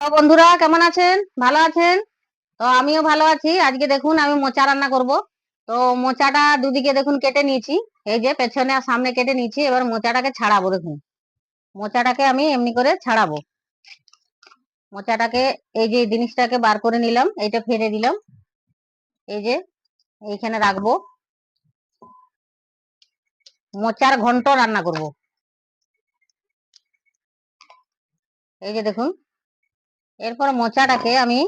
বন্ধুরা, কেমন আছেন? ভালো আছেন? তো আমিও ভালো আছি। আজকে দেখুন, আমি মোচা রান্না করব। তো মোচাটা দুদিকে দেখুন কেটে নিয়েছি। এই যে পেছনে আর সামনে কেটে নিয়েছি। এবার মোচাটাকে ছাড়াবো দেখুন। মোচাটাকে আমি এমনি করে ছাড়াবো। মোচাটাকে এই যে জিনিসটাকে বার করে নিলাম। এইটা ফেলে দিলাম। এই যে এইখানে রাখব। মোচার ঘন্ট রান্না করব। এই যে দেখুন। এরপর মোচাটাকে আমি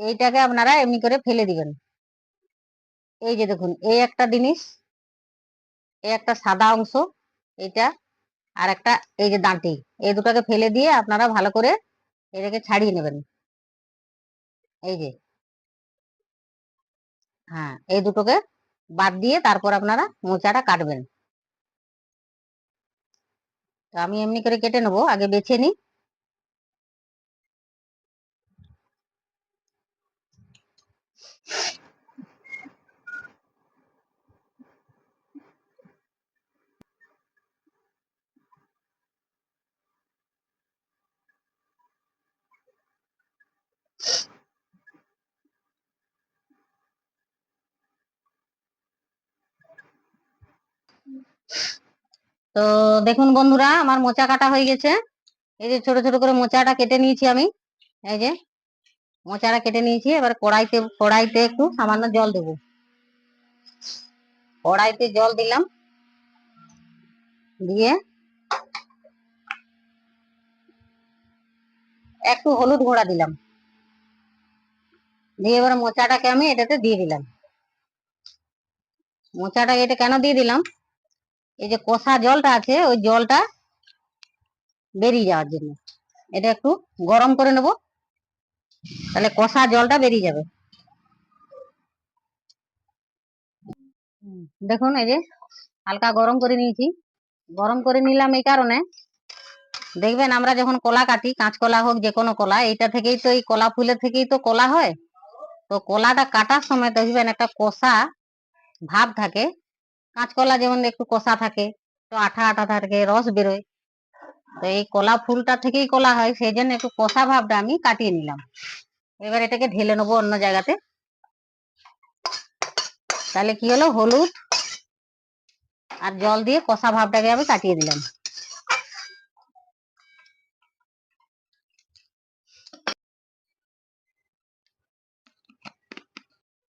এইটাকে আপনারা এমনি করে ফেলে দিবেন। এই যে দেখুন, এই একটা জিনিস, এই একটা সাদা অংশ এটা আর একটা এই যে দাঁটি এই দুটাকে ফেলে দিয়ে আপনারা ভালো করে এটাকে ছাড়িয়ে নেবেন। এই যে হ্যাঁ এই দুটোকে বাদ দিয়ে তারপর আপনারা মোচাটা কাটবেন। তো আমি এমনি করে কেটে নেব আগে বেছে নিই। তো দেখুন বন্ধুরা, আমার মোচা কাটা হয়ে গেছে। এই যে ছোট ছোট করে মোচাটা কেটে নিয়েছি আমি। এই যে মোচাটা কেটে নিয়েছি। এবার কড়াইতে কড়াইতে একটু সামান্য জল দেবো। কড়াইতে জল দিলাম। দিয়ে একটু হলুদ গুঁড়া দিলাম। দিয়ে এবার মোচাটাকে আমি এটাতে দিয়ে দিলাম। মোচাটা এটা কেন দিয়ে দিলাম? এই যে কষা জলটা আছে, ওই জলটা বেরিয়ে যাওয়ার জন্য। এটা একটু গরম করে নেব, তাহলে কষা জলটা বেরিয়ে যাবে। দেখুন, এই যে হালকা গরম করে নিয়েছি। গরম করে নিলাম এই কারণে। দেখবেন, আমরা যখন কলা কাটি, কাঁচকলা হোক যে কোনো কলা, এইটা থেকেই তো এই কলা ফুলের থেকেই তো কলা হয়। তো কলাটা কাটার সময় দেখবেন একটা কষা ভাব থাকে। কাঁচকলা যেমন একটু কষা থাকে, তো আঠা আঠা থাকে, রস বেরোয়। তো এই কলা ফুলটা থেকেই কলা হয় সেই জন্য একটু কষা ভাবটা আমি কাটিয়ে নিলাম। এবার এটাকে ঢেলে নেব অন্য জায়গাতে। তাহলে কি হলো? হলুদ আর জল দিয়ে কষা ভাবটাকে আমি কাটিয়ে দিলাম।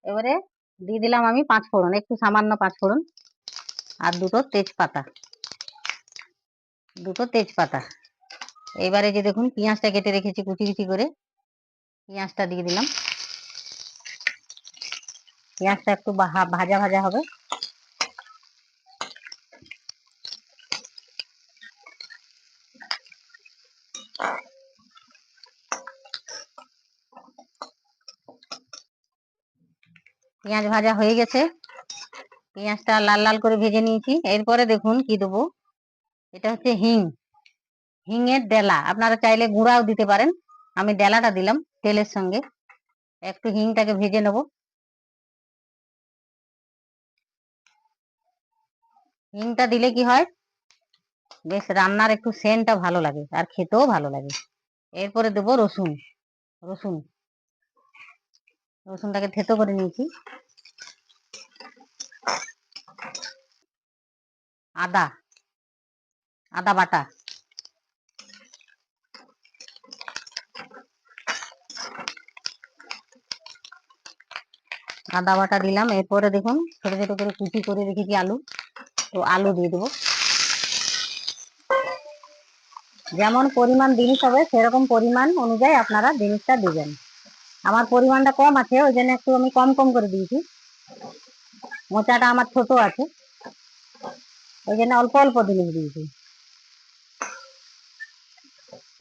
এবারে দিয়ে দিলাম আমি পাঁচ ফোড়ন একটু সামান্য পাঁচ ফোড়ন আর দুটো তেজপাতা। দুটো তেজপাতা। এবারে যে দেখুন, পেঁয়াজটা কেটে রেখেছি কুচি কুচি করে। পেঁয়াজটা দিয়ে দিলাম। পেঁয়াজটা একটু ভাজা ভাজা হবে। পেঁয়াজ ভাজা হয়ে গেছে। পেঁয়াজটা লাল লাল করে ভেজে নিয়েছি। এরপরে দেখুন কি দেবো? এটা হচ্ছে হিং। হিঙের ডেলা। আপনারা চাইলে গুঁড়াও দিতে পারেন। আমি ডেলাটা দিলাম তেলের সঙ্গে। একটু হিংটাকে ভেজে নেব। হিংটা দিলে কি হয়? বেশ রান্নার একটু সেন্টটা ভালো লাগে আর খেতেও ভালো লাগে। এরপরে দেবো রসুন। রসুন। রসুনটাকে থেতো করে নিয়েছি। আদা আদা বাটা। আদা বাটা দিলাম, এরপরে দেখুন ছোট ছোট করে কুচি করে রেখেছি আলু। তো আলু দিয়ে দেবো। যেমন পরিমাণ জিনিস হবে, সেরকম পরিমাণ অনুযায়ী আপনারা জিনিসটা দিবেন। আমার পরিমাণটা কম আছে, ওই জন্য একটু আমি কম কম করে দিয়েছি। মোচাটা আমার ছোট আছে। ওই জন্য অল্প অল্প জিনিস দিয়েছি।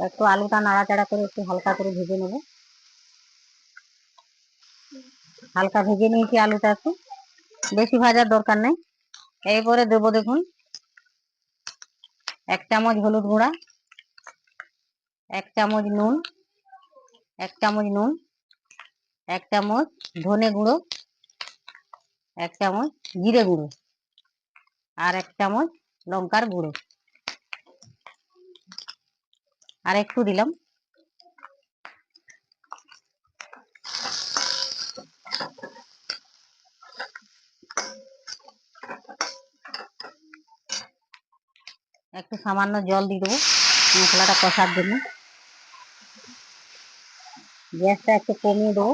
একটু আলুটা নাড়াচাড়া করে একটু হালকা করে ভেজে নেব। হালকা ভেজে নিয়েছি আলুটা একটু। বেশি ভাজার দরকার নেই। এরপরে দেবো দেখুন, এক চামচ হলুদ গুঁড়া, এক চামচ নুন, এক চামচ নুন, এক চামচ ধনে গুঁড়ো এক চামচ জিরে গুঁড়ো আর এক চামচ লঙ্কার গুঁড়ো। আর একটু দিলাম। একটু সামান্য জল দিয়ে দেবো মশলাটা কষার জন্য। গ্যাসটা একটু কমিয়ে দেবো।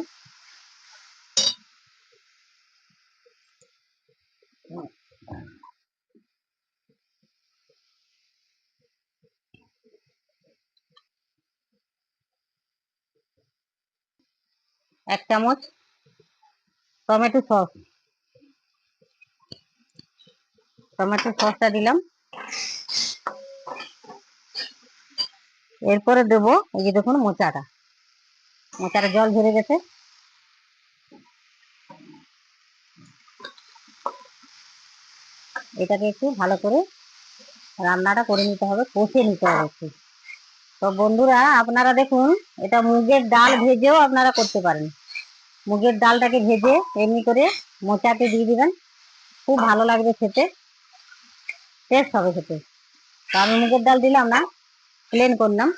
এক চামচ টমেটো সস। টমেটো সসটা দিলাম। এরপরে দেবো এই যে দেখুন মোচাটা। মোচাটা জল ঝরে গেছে। এটাকে একটু ভালো করে রান্নাটা করে নিতে হবে, কষে নিতে হবে একটু। তো বন্ধুরা, আপনারা দেখুন, এটা মুগের ডাল ভেজেও আপনারা করতে পারেন। মুগের ডালটাকে ভেজে এমনি করে মোচাতে দিয়ে দিবেন। খুব ভালো লাগবে খেতে। টেস্ট হবে খেতে। তো আমি মুগের ডাল দিলাম না প্লেন করলাম।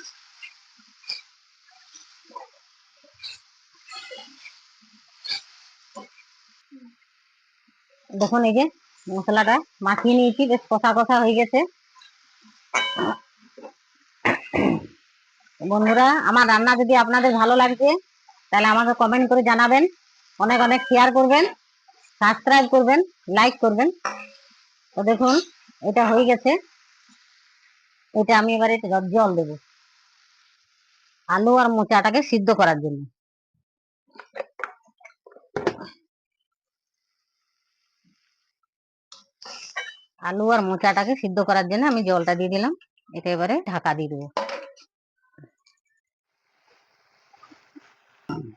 দেখুন এই যে মশলাটা মাখিয়ে নিয়েছি, বেশ কষা কষা হয়ে গেছে। বন্ধুরা, আমার রান্না যদি আপনাদের ভালো লাগছে তাহলে আমাকে কমেন্ট করে জানাবেন। অনেক অনেক শেয়ার করবেন সাবস্ক্রাইব করবেন লাইক করবেন। তো দেখুন, এটা হয়ে গেছে। এটা আমি এবারে জল দেব। আলু আর মোচাটাকে সিদ্ধ করার জন্য। আলু আর মোচাটাকে সিদ্ধ করার জন্য আমি জলটা দিয়ে দিলাম। এটা এবারে ঢাকা দিয়ে দেবো। Um,